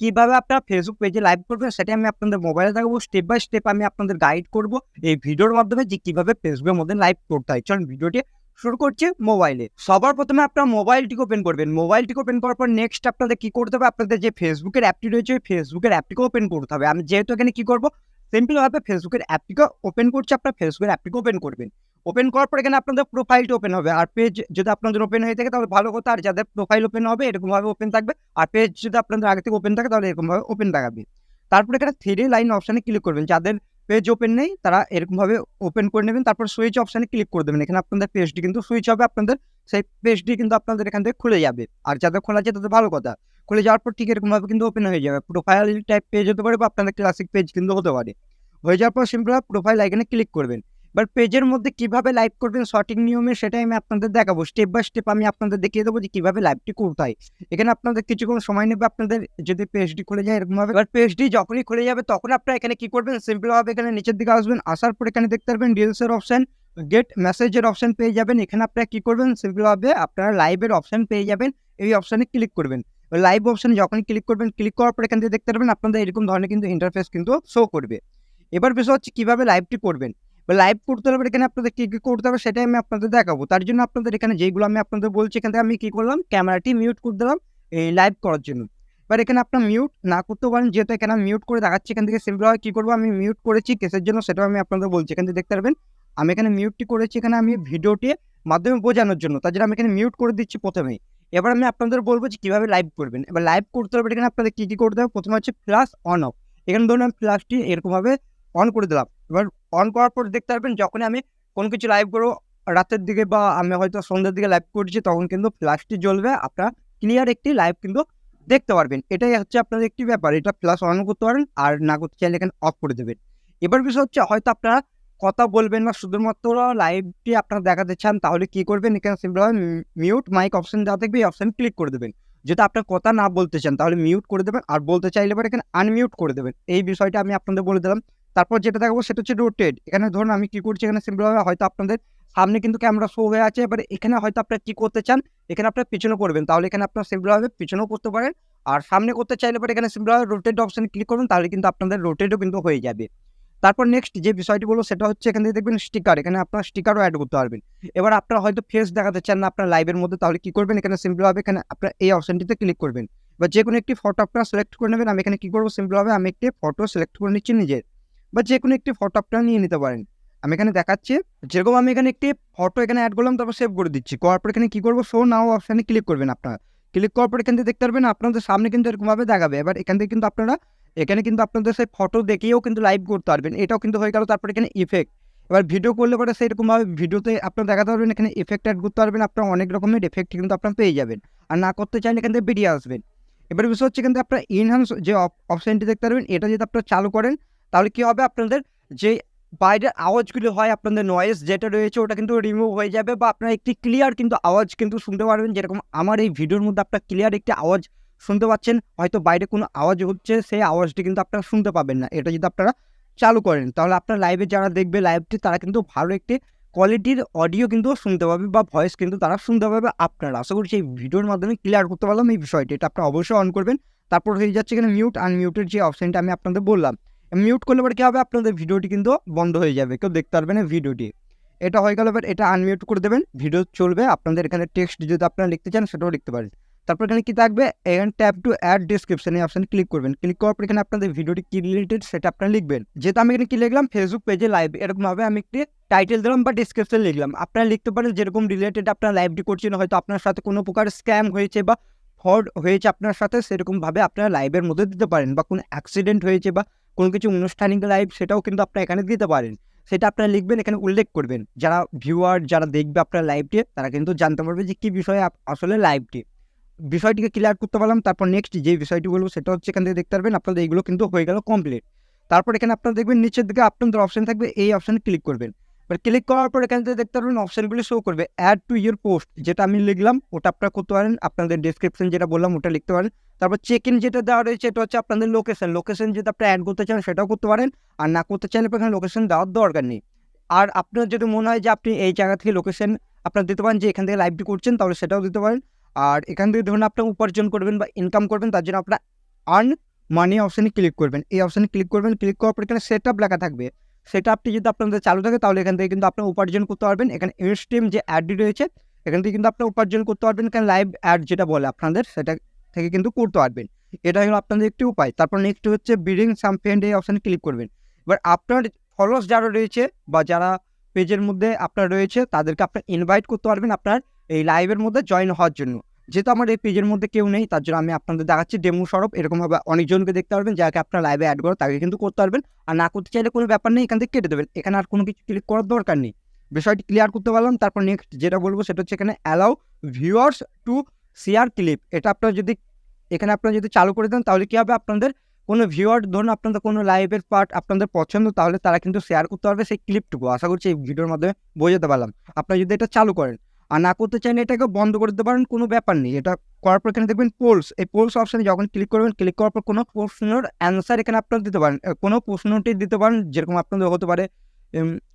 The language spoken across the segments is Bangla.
কীভাবে আপনার ফেসবুক পেজে লাইভ করবেন সেটা আমি আপনাদের মোবাইলে দেখাবো। স্টেপ বাই স্টেপ আমি আপনাদের গাইড করব এই ভিডিওর মাধ্যমে যে কীভাবে ফেসবুকের মধ্যে লাইভ করতে হয়। চলুন ভিডিওটি শুরু করছে মোবাইলে সবার প্রথমে আপনার মোবাইলটিকে ওপেন করবেন। মোবাইলটিকে ওপেন করার পর নেক্সট আপনাদের কি করতে হবে? আপনাদের যে ফেসবুকের অ্যাপটি রয়েছে ফেসবুকের অ্যাপটিকে ওপেন করতে হবে। আমি যেহেতু এখানে কি করব? সিম্পলভাবে ফেসবুকের অ্যাপটিকে ওপেন করছে আপনার ফেসবুকের অ্যাপটিকে ওপেন করবেন। ওপেন করার পর এখানে আপনাদের প্রোফাইলটি ওপেন হবে। আর পেজ যদি আপনাদের ওপেন হয়ে থাকে তাহলে ভালো কথা, আর যাদের প্রোফাইল ওপেন হবে এরকমভাবে ওপেন থাকবে। আর পেজ যদি আপনাদের আগে থেকে ওপেন থাকে তাহলে এরকমভাবে ওপেন দেখাবে। তারপরে এখানে থ্রি লাইন অপশানে ক্লিক করবেন। যাদের পেজ ওপেন নেই, তারা এরকমভাবে ওপেন করে নেবেন। তারপর সুইচ অপশানে ক্লিক করে দেবেন। এখানে আপনাদের পেজটি কিন্তু সুইচ হবে আপনাদের সেই পেজটি কিন্তু আপনাদের এখান থেকে খুলে যাবে। আর যাদের খোলা আছে তাদের ভালো কথা। খুলে যাওয়ার পর ঠিক এরকমভাবে কিন্তু ওপেন হয়ে যাবে। প্রোফাইল টাইপ পেজ হতে পারে বা আপনাদের ক্লাসিক পেজ কিন্তু হতে পারে। হয়ে যাওয়ার পর সিম্পল প্রোফাইল আইকনে ক্লিক করবেন। এবার পেজের মধ্যে কীভাবে লাইভ করবেন, সঠিক নিয়মে সেটাই আমি আপনাদের দেখাবো। স্টেপ বাই স্টেপ আমি আপনাদের দেখিয়ে দেবো যে কীভাবে লাইভটি করতে হয়। এখানে আপনাদের কিছুক্ষণ সময় নেবে আপনাদের যদি পেজটি খুলে যায় এরকমভাবে এবার পেজটি যখনই খুলে যাবে তখন আপনারা এখানে কি করবেন? সিম্পল ভাবে এখানে নিচের দিকে আসবেন। আসার পর এখানে দেখতে পারবেন রিলসের অপশন গেট মেসেজের অপশন পেয়ে যাবেন। এখানে আপনারা কী করবেন? সিম্পল ভাবে আপনারা লাইভের অপশন পেয়ে যাবেন। এই অপশানে ক্লিক করবেন। লাইভ অপশনে যখনই ক্লিক করবেন ক্লিক করার পর এখান থেকে দেখতে পারবেন আপনাদের এরকম ধরনের কিন্তু ইন্টারফেস কিন্তু শো করবে। এবার বিষয় হচ্ছে কীভাবে লাইভটি করবেন? বা লাইভ করতে হলে এখানে আপনাদের কী কী করতে হবে সেটাই আমি আপনাদের দেখাবো। তার জন্য আপনাদের এখানে যেগুলো আমি আপনাদের বলছি, এখান থেকে আমি কী করলাম? ক্যামেরাটি মিউট করে দিলাম এই লাইভ করার জন্য। এবার এখানে আপনার মিউট না করতে পারেন, যেহেতু এখানে মিউট করে দেখাচ্ছি, এখান থেকে সিম্পলভাবে কী করব? আমি মিউট করেছি, কেসের জন্য সেটাও আমি আপনাদের বলছি। এখান থেকে দেখতে পারবেন আমি এখানে মিউটটি করেছি, এখানে আমি ভিডিওটি মাধ্যমে বোঝানোর জন্য, তার আমি এখানে মিউট করে দিচ্ছি প্রথমেই। এবার আমি আপনাদের বলব যে কীভাবে লাইভ করবেন। এবার লাইভ করতে হবে, এখানে আপনাদের কী কী করতে হবে? প্রথমে হচ্ছে প্লাস অন অফ এখানে ধরুন আমি প্লাসটি এরকমভাবে অন করে দিলাম। এবার অন করার পর দেখতে পারবেন যখন আমি কোনো কিছু লাইভ করব, রাতের দিকে বা আমি হয়তো সন্ধ্যের দিকে লাইভ করছি, তখন কিন্তু ফ্ল্যাশটি জ্বলবে, আপনারা ক্লিয়ার একটি লাইভ কিন্তু দেখতে পারবেন। এটাই হচ্ছে আপনাদের একটি ব্যাপার, এটা প্লাস অন করতে পারেন, আর না করতে চাইলে এখানে অফ করে দেবেন। এবার বিষয় হচ্ছে, হয়তো আপনারা কথা বলবেন না। শুধুমাত্র লাইভটি আপনারা দেখাতে চান, তাহলে কি করবেন? এখানে সিম্পলভাবে মিউট মাইক অপশন দেওয়া থাকবে, এই অপশন ক্লিক করে দেবেন। যদি আপনার কথা না বলতে চান, তাহলে মিউট করে দেবেন, আর বলতে চাইলে এবার এখানে আনমিউট করে দেবেন। এই বিষয়টা আমি আপনাদের বলে দিলাম। তারপর যেটা দেখাবো, সেটা হচ্ছে রোটেড এখানে ধরুন আমি কি করছি, এখানে সিম্পলভাবে হয়তো আপনাদের সামনে কিন্তু ক্যামেরা শো হয়ে আছে, এবার এখানে হয়তো আপনারা কি করতে চান, এখানে আপনার পিছনে করবেন। তাহলে এখানে আপনার সিম্পলভাবে পিছনেও করতে পারেন, আর সামনে করতে চাইলে পরে এখানে সিম্পলভাবে রোটেড অপশন ক্লিক করবেন, তাহলে কিন্তু আপনাদের রোটেডও কিন্তু হয়ে যাবে। তারপর নেক্সট যে বিষয়টি বলব সেটা হচ্ছে এখানে দেখবেন স্টিকার এখানে আপনার স্টিকারও অ্যাড করতে পারবেন। এবার আপনারা হয়তো ফেস দেখাতে চান না আপনার লাইভের মধ্যে, তাহলে কি করবেন? এখানে সিম্পলভাবে এখানে আপনার এই অপশনটিতে ক্লিক করবেন। বা যে কোনো একটি ফটো আপনারা সিলেক্ট করে নেবেন, আমি এখানে কি করব? সিম্পলভাবে আমি একটি ফটো সিলেক্ট করে নিচ্ছি নিজের। বা যে কোনো একটি ফটো আপনারা নিয়ে নিতে পারেন। আমি এখানে দেখাচ্ছি, যেরকম আমি এখানে একটি ফটো এখানে অ্যাড করলাম, তারপর সেভ করে দিচ্ছি। করার পর এখানে কী করব? শো নাও অপশানে ক্লিক করবেন আপনারা। ক্লিক করার পর এখান থেকে দেখতে পারবেন, আপনাদের সামনে কিন্তু এরকমভাবে দেখাবে। এবার এখান থেকে কিন্তু আপনারা এখানে কিন্তু আপনাদের সেই ফটো দেখেও কিন্তু লাইভ করতে পারবেন। এটাও কিন্তু হয়ে গেল তারপর এখানে ইফেক্ট এবার ভিডিও করলে পরে সেইরকমভাবে ভিডিওতে আপনার দেখাতে পারবেন, এখানে এফেক্ট অ্যাড করতে পারবেন, আপনার অনেক রকমের এফেক্ট কিন্তু আপনার পেয়ে যাবেন। আর না করতে চাইলে এখান থেকে বেরিয়ে আসবেন। এবার বিষয় হচ্ছে কিন্তু আপনার ইনহান্স যে অপশানটি দেখতে পারবেন, এটা যদি আপনারা চালু করেন, তাহলে কি হবে আপনাদের যে বাইরের আওয়াজগুলো হয়, আপনাদের নয়েজ যেটা রয়েছে, ওটা কিন্তু রিমুভ হয়ে যাবে বা আপনারা একটি ক্লিয়ার কিন্তু আওয়াজ কিন্তু শুনতে পারবেন। যেরকম আমার এই ভিডিওর মধ্যে আপনার ক্লিয়ার একটি আওয়াজ শুনতে পাচ্ছেন, হয়তো বাইরে কোনো আওয়াজ হচ্ছে, সেই আওয়াজটি কিন্তু আপনারা শুনতে পাবেন না। এটা যদি আপনারা চালু করেন, তাহলে আপনার লাইভে যারা দেখবে লাইভটি তারা কিন্তু ভালো একটি কোয়ালিটির অডিও কিন্তু শুনতে পাবে বা ভয়েস কিন্তু তারা শুনতে পাবে আপনারা। আশা করছি এই ভিডিওর মাধ্যমে ক্লিয়ার করতে পারলাম এই বিষয়টি। এটা আপনারা অবশ্যই অন করবেন। তারপর হয়ে যাচ্ছে এখানে মিউট আনমিউটের যে অপশানটা আমি আপনাদের বললাম মিউট করলে পরে কী হবে? আপনাদের ভিডিওটি কিন্তু বন্ধ হয়ে যাবে। কেউ দেখতে পারবে না ভিডিওটি। এটা হয়ে গেল এবার এটা আনমিউট করে দেবেন। ভিডিও চলবে। আপনাদের এখানে টেক্সট যদি আপনারা লিখতে চান, সেটাও লিখতে পারেন। তারপর এখানে কি থাকবে? এখানে ট্যাপ টু অ্যাড ডিসক্রিপশন এই অপশানে ক্লিক করবেন। ক্লিক করার পর এখানে আপনাদের ভিডিওটি কি রিলেটেড সেটা আপনারা লিখবেন। যেহেতু আমি এখানে কি লিখলাম? ফেসবুক পেজে লাইভ এরকমভাবে আমি একটি টাইটেল দিলাম বা ডিসক্রিপশন লিখলাম। আপনারা লিখতে পারেন যেরকম রিলেটেড আপনার লাইভটি করছেন, হয়তো আপনার সাথে কোনো প্রকার স্ক্যাম হয়েছে বা ফ্রড হয়েছে আপনার সাথে, সেরকমভাবে আপনারা লাইভের মধ্যে দিতে পারেন বা কোনো অ্যাক্সিডেন্ট হয়েছে বা কোনো কিছু অনুষ্ঠানিক লাইভ সেটাও কিন্তু আপনারা এখানে দিতে পারেন। সেটা আপনারা লিখবেন, এখানে উল্লেখ করবেন। যারা ভিউয়ার যারা দেখবে আপনার লাইভটি তারা কিন্তু জানতে পারবে যে কী বিষয়ে আসলে লাইভটি বিষয়টিকে ক্লিয়ার করতে পারলাম, তারপর নেক্সট যে বিষয়টি বলব সেটা হচ্ছে এখান থেকে দেখতে পারবেন, আপনাদের এইগুলো কিন্তু হয়ে গেল কমপ্লিট তারপর এখানে আপনারা দেখবেন নিচের দিকে আপনাদের অপশান থাকবে, এই অপশানে ক্লিক করবেন। এবার ক্লিক করার পর এখান থেকে দেখতে পারবেন অপশানগুলি শো করবে অ্যাড টু ইয়োর পোস্ট যেটা আমি লিখলাম, ওটা আপনারা করতে পারেন, আপনাদের ডিসক্রিপশন যেটা বললাম ওটা লিখতে পারেন। তারপর চেক ইন যেটা দেওয়া রয়েছে, এটা হচ্ছে আপনাদের লোকেশন লোকেশন যেটা আপনারা অ্যাড করতে চান সেটাও করতে পারেন, আর না করতে চাইলে এখানে লোকেশন দেওয়ার দরকার নেই। আর আপনার যদি মনে হয় যে আপনি এই জায়গা থেকে লোকেশন আপনার দিতে পারেন, যে এখান থেকে লাইভটি করছেন, তাহলে সেটাও দিতে পারেন। আর এখান থেকে ধরুন আপনার উপার্জন করবেন বা ইনকাম করবেন, তার জন্য আপনার আর্ন মানি অপশানে ক্লিক করবেন। এই অপশানে ক্লিক করবেন ক্লিক করার পর এখানে সেট আপ লেখা থাকবে। সেট আপটি যদি আপনাদের চালু থাকে, তাহলে এখান থেকে কিন্তু আপনার উপার্জন করতে পারবেন। এখানে ইনস্টিম যে অ্যাডটি রয়েছে, এখান থেকে কিন্তু আপনার উপার্জন করতে পারবেন। এখানে লাইভ অ্যাড যেটা বলে আপনাদের, সেটা থেকে কিন্তু করতে পারবেন। এটা হলো আপনাদের একটি উপায়। তারপর নেক্সট হচ্ছে বিডিং সাম ফ্রেন্ড এই অপশানে ক্লিক করবেন। এবার আপনার ফলোয়ার্স যারা রয়েছে বা যারা পেজের মধ্যে আপনার রয়েছে, তাদেরকে আপনার ইনভাইট করতে পারবেন আপনার এই লাইভের মধ্যে জয়েন হওয়ার জন্য। যেহেতু আমার এই পেজের মধ্যে কেউ নেই, তার জন্য আমি আপনাদের দেখাচ্ছি ডেমো সরব এরকমভাবে অনেকজনকে দেখতে পারবেন, যাকে আপনার লাইভে অ্যাড করো, তাকে কিন্তু করতে পারবেন। আর না করতে চাইলে কোনো ব্যাপার নেই, এখান থেকে কেটে দেবেন। এখানে আর কোনো কিছু ক্লিক করার দরকার নেই। বিষয়টি ক্লিয়ার করতে পারলাম, তারপর নেক্সট যেটা বলব সেটা হচ্ছে এখানে allow viewers to share clip এটা আপনারা যদি, এখানে আপনারা যদি চালু করে দেন, তাহলে কী হবে? আপনাদের কোনো ভিউয়ার ধরুন আপনাদের কোনো লাইভের পার্ট আপনাদের পছন্দ, তাহলে তারা কিন্তু শেয়ার করতে পারবে সেই ক্লিপটুকু আশা করছি এই ভিডিওর মাধ্যমে বোঝাতে পারলাম। আপনারা যদি এটা চালু করেন আর না করতে চান, এটাকে বন্ধ করে দিতে পারেন, কোনো ব্যাপার নেই। এটা করার পর এখানে দেখবেন পোলস এই পোলস অপশানে যখন ক্লিক করবেন ক্লিক করার পর কোনো প্রশ্নের অ্যান্সার এখানে আপনারা দিতে পারেন। কোনো প্রশ্নটি দিতে পারেন, যেরকম আপনাদের হতে পারে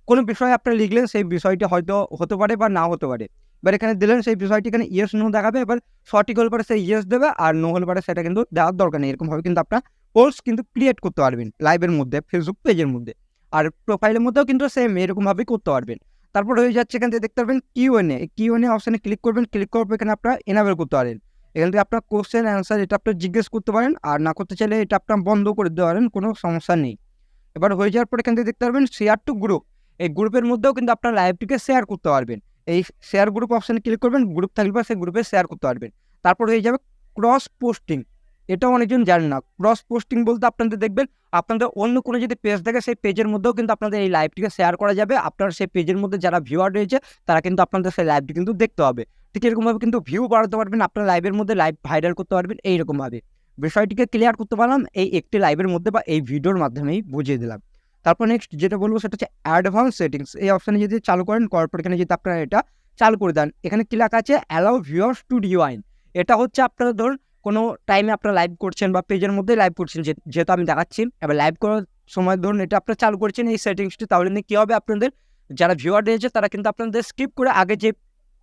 কোনো বিষয়ে আপনারা লিখলেন, সেই বিষয়টি হয়তো হতে পারে বা না হতে পারে। এবার এখানে দিলেন, সেই বিষয়টি এখানে ইয়েস নো দেখাবে, এবার সঠিক হলে পরে সেই ইয়েস দেবে, আর নো হলে পরে সেটা কিন্তু দেওয়ার দরকার নেই, এরকমভাবে কিন্তু আপনার পোস্ট কিন্তু ক্রিয়েট করতে পারবেন লাইভের মধ্যে ফেসবুক পেজের মধ্যে। আর প্রোফাইলের মধ্যেও কিন্তু সেম এরকমভাবেই করতে পারবেন। তারপর হয়ে যাচ্ছে এখান থেকে দেখতে পারবেন Q and A Q and A অপশানে ক্লিক করবেন ক্লিক পর এখানে আপনারা এনাবেল করতে পারেন। এখান থেকে আপনার কোশ্চেন অ্যান্সার এটা আপনার জিজ্ঞেস করতে পারেন, আর না করতে চাইলে এটা আপনার বন্ধ করে দিতে পারেন, কোনো সমস্যা নেই। এবার হয়ে যাওয়ার পর এখান থেকে দেখতে পারবেন শেয়ার টু গ্রুপ এই গ্রুপের মধ্যেও কিন্তু আপনার লাইভটিকে শেয়ার করতে পারবেন। এই শেয়ার গ্রুপ অপশানে ক্লিক করবেন গ্রুপ থাকলে সেই গ্রুপে শেয়ার করতে পারবেন। তারপর হয়ে যাবে ক্রস পোস্টিং এটাও অনেকজন জানেন না। ক্রস পোস্টিং বলতে আপনাদের দেখবেন, আপনাদের অন্য কোনো যদি পেজ থাকে সেই পেজের মধ্যেও কিন্তু আপনাদের এই লাইভটিকে শেয়ার করা যাবে। আপনার সেই পেজের মধ্যে যারা ভিউয়ার রয়েছে, তারা কিন্তু আপনাদের সেই লাইভটি কিন্তু দেখতে হবে। ঠিক এরকমভাবে কিন্তু ভিউ বাড়াতে পারবেন, আপনার লাইভের মধ্যে লাইভ ভাইরাল করতে পারবেন, এইরকমভাবে। বিষয়টিকে ক্লিয়ার করতে পারলাম, এই একটি লাইভের মধ্যে বা এই ভিডিওর মাধ্যমেই বুঝিয়ে দিলাম। তারপর নেক্সট যেটা বলব, সেটা হচ্ছে অ্যাডভান্স সেটিংস এই অপশানে যদি চালু করেন করার এখানে যদি আপনারা এটা চালু করে দেন, এখানে কি লেখা আছে অ্যালাউ ভিউয়ার্স টু রিওয়াইন এটা হচ্ছে আপনারা ধরুন কোনো টাইমে আপনারা লাইভ করছেন বা পেজের মধ্যে লাইভ করছেন যেহেতু আমি দেখাচ্ছি, এবার লাইভ করার সময় ধরুন এটা আপনারা চালু করছেন এই সেটিংসটি তাহলে কী হবে আপনাদের? যারা ভিউয়ার রয়েছে, তারা কিন্তু আপনাদের স্কিপ করে আগে যে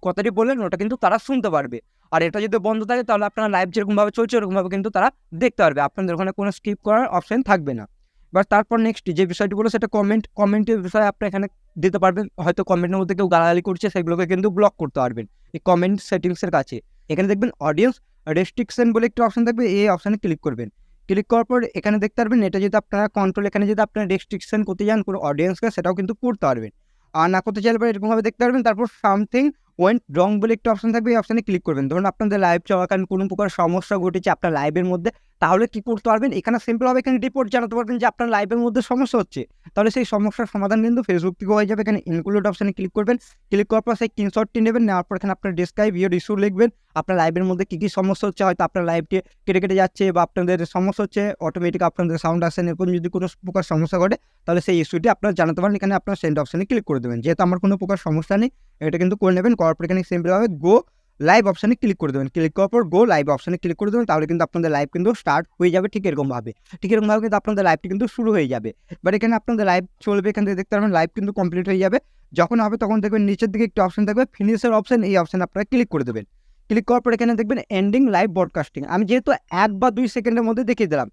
কথাটি বললেন, ওটা কিন্তু তারা শুনতে পারবে। আর এটা যদি বন্ধ থাকে, তাহলে আপনার লাইভ যেরকমভাবে চলছে, ওরকমভাবে কিন্তু তারা দেখতে পারবে। আপনাদের ওখানে কোনো স্কিপ করার অপশান থাকবে না। এবার তারপর নেক্সট যে বিষয়টি বলো সেটা কমেন্ট কমেন্টের বিষয়ে আপনি এখানে দিতে পারবেন। হয়তো কমেন্টের মধ্যে কেউ গালাগালি করছে, সেগুলোকে কিন্তু ব্লক করতে পারবেন। এই কমেন্ট সেটিংসের কাছে। এখানে দেখবেন অডিয়েন্স রেস্ট্রিকশন বলে একটি অপশান থাকবে, এই অপশানে ক্লিক করবেন। ক্লিক করার পর এখানে দেখতে পারবেন, এটা যদি আপনারা কন্ট্রোল এখানে যদি আপনারা রেস্ট্রিকশন করতে যান, কোনো অডিয়েন্সকে সেটাও কিন্তু করতে পারবেন। আর না করতে চাইলে পরে এরকমভাবে দেখতে পারবেন, তারপর সামথিং ওয়েন্ট রং বলে একটা অপশান থাকবে, এই অপশানে ক্লিক করবেন। ধরুন আপনাদের লাইভ চলাকালীন কোনো প্রকার সমস্যা ঘটেছে, আপনার লাইভের মধ্যে তাহলে কি করতে পারবেন? এখানে সিম্পলভাবে এখানে রিপোর্ট জানাতে পারবেন যে আপনার লাইভের মধ্যে সমস্যা হচ্ছে। তাহলে সেই সমস্যার সমাধান কিন্তু ফেসবুক থেকে হয়ে যাবে। এখানে ইনক্লুড অপশানে ক্লিক করবেন। ক্লিক করার পর সেই স্ক্রিনশটটি নেবেন। নেওয়ার পর এখানে আপনার ডেসক্রাইব ইউর ইস্যু লিখবেন। আপনার লাইভের মধ্যে কী কী সমস্যা হচ্ছে? হয়তো আপনার লাইভটি কেটে কেটে যাচ্ছে বা আপনাদের সমস্যা হচ্ছে। অটোমেটিক আপনাদের সাউন্ড আসেন এরকম যদি কোনো প্রকার সমস্যা ঘটে, তাহলে সেই ইস্যুটি আপনারা জানাতে পারেন। এখানে আপনার সেন্ড অপশানে ক্লিক করে দেবেন। যেহেতু আমার কোনো প্রকার সমস্যা নেই, এটা কিন্তু করে নেবেন। করার পর এখানে সিম্পলভাবে গো লাইভ অপশানে ক্লিক করে দেবেন। ক্লিক করার পর গো লাইভ অপশানে ক্লিক করে দেবেন, তাহলে কিন্তু আপনাদের লাইভ কিন্তু স্টার্ট হয়ে যাবে ঠিক এরকমভাবে। ঠিক এরকমভাবে কিন্তু আপনাদের লাইভটি কিন্তু শুরু হয়ে যাবে। বাট এখানে আপনাদের লাইভ চলবে, এখান থেকে দেখতে পারবেন লাইভ কিন্তু কমপ্লিট হয়ে যাবে। যখন হবে তখন দেখবেন নিচের দিকে একটি অপশন থাকবে ফিনিশের অপশন এই অপশানে আপনারা ক্লিক করে দেবেন। ক্লিক করার পর এখানে দেখবেন এন্ডিং লাইভ ব্রডকাস্টিং আমি যেহেতু এক বা দুই সেকেন্ডের মধ্যে দেখিয়ে দিলাম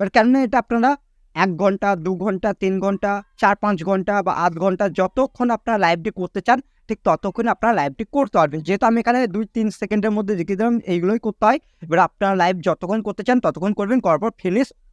এবার কেননা এটা আপনারা এক ঘণ্টা, দু ঘণ্টা, তিন ঘণ্টা, চার পাঁচ ঘণ্টা বা আধ ঘণ্টা যতক্ষণ আপনারা লাইভটি করতে চান ঠিক ততক্ষণ আপনারা লাইভটি করতে পারবেন। যেহেতু আমি এখানে দুই তিন সেকেন্ডের মধ্যে দেখিয়ে দিলাম, এইগুলোই করতে হয়। এবার আপনারা লাইভ যতক্ষণ করতে চান, ততক্ষণ করবেন। করার পর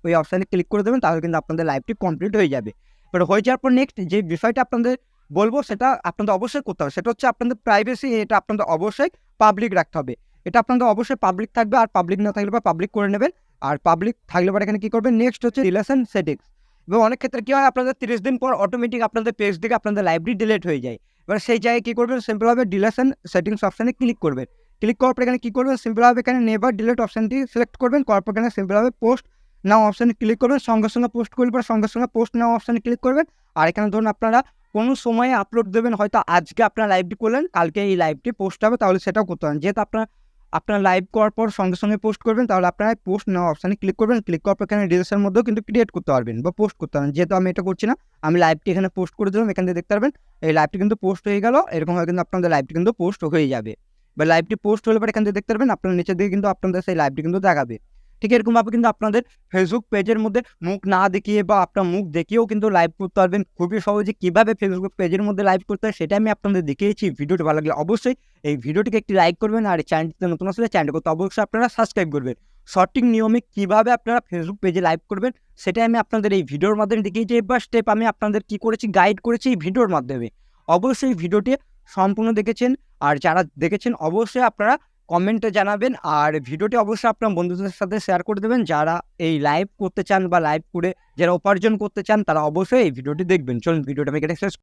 ওই অপশানে ক্লিক করে দেবেন, তাহলে কিন্তু আপনাদের লাইভটি কমপ্লিট হয়ে যাবে। এবার হয়ে যাওয়ার পর নেক্সট যে বিষয়টা আপনাদের বলব, সেটা আপনাদের অবশ্যই করতে হবে। সেটা হচ্ছে আপনাদের প্রাইভেসি এটা আপনাদের অবশ্যই পাবলিক রাখতে হবে। এটা আপনাদের অবশ্যই পাবলিক থাকবে, আর পাবলিক না থাকলে বা পাবলিক করে নেবেন। আর পাবলিক থাকলে পর এখানে কী করবেন? নেক্সট হচ্ছে রিলেশন সেটিংস এবং অনেক ক্ষেত্রে কী হয়, আপনাদের তিরিশ দিন পর অটোমেটিক আপনাদের পেজ থেকে আপনাদের লাইব্রেরি ডিলেট হয়ে যায়। এবার সেই জায়গায় কী করবেন? সিম্পলভাবে ডিলেশন সেটিংস অপশানে ক্লিক করবেন। ক্লিক করার পর এখানে কী করবেন? সিম্পলভাবে এখানে নেভার ডিলেট অপশানটি সিলেক্ট করবেন। করার পর এখানে সিম্পলভাবে পোস্ট নাও অপশানে ক্লিক করবেন। সঙ্গে সঙ্গে পোস্ট করলে পরে সঙ্গে সঙ্গে পোস্ট নাও অপশানে ক্লিক করবেন। আর এখানে ধরুন আপনারা কোনো সময়ে আপলোড দেবেন, হয়তো আজকে আপনার লাইভটি করলেন, কালকে এই লাইভটি পোস্ট হবে, তাহলে সেটাও করতে পারেন। যেহেতু আপনার আপনার লাইভ করার পর সঙ্গে সঙ্গে পোস্ট করবেন, তাহলে আপনারা পোস্ট নেওয়া অপশানে ক্লিক করবেন ক্লিক করার পর এখানে রিলসের মধ্যেও কিন্তু ক্রিয়েট করতে পারবেন বা পোস্ট করতে পারবেন। যেহেতু আমি এটা করছি না, আমি লাইভটি এখানে পোস্ট করে দিলাম, এখান থেকে দেখতে পারবেন, এই লাইভটি কিন্তু পোস্ট হয়ে গেল এরকমভাবে কিন্তু আপনাদের লাইভটি কিন্তু পোস্ট হয়ে যাবে। বা লাইভটি পোস্ট হলে পরে এখান থেকে দেখতে পারবেন, আপনার নিচের দিকে কিন্তু আপনাদের সেই লাইভটি কিন্তু দেখাবে। ঠিক এরকমভাবে কিন্তু আপনাদের ফেসবুক পেজের মধ্যে মুখ না দেখিয়ে বা আপনার মুখ দেখিয়েও কিন্তু লাইভ করতে পারবেন। খুবই সহজে কীভাবে ফেসবুক পেজের মধ্যে লাইভ করতে হয় সেটা আমি আপনাদের দেখিয়েছি। ভিডিওটি ভালো লাগলে অবশ্যই এই ভিডিওটিকে একটি লাইক করবেন আর চ্যানেলটিতে নতুন আসলে চ্যানেলকে করতে অবশ্যই আপনারা সাবস্ক্রাইব করবেন। সঠিক নিয়মে কীভাবে আপনারা ফেসবুক পেজে লাইভ করবেন সেটাই আমি আপনাদের এই ভিডিওর মাধ্যমে দেখিয়েছি। এবার স্টেপ আমি আপনাদের কি করেছি গাইড করেছি এই ভিডিওর মাধ্যমে। অবশ্যই ভিডিওটি সম্পূর্ণ দেখেছেন। আর যারা দেখেছেন, অবশ্যই আপনারা কমেন্টে জানাবেন। আর ভিডিওটি অবশ্যই আপনার বন্ধুদের সাথে শেয়ার করে দেবেন। যারা এই লাইভ করতে চান বা লাইভ করে, যারা উপার্জন করতে চান, তারা অবশ্যই এই ভিডিওটি দেখবেন। চলুন, ভিডিওটা আমি শেষ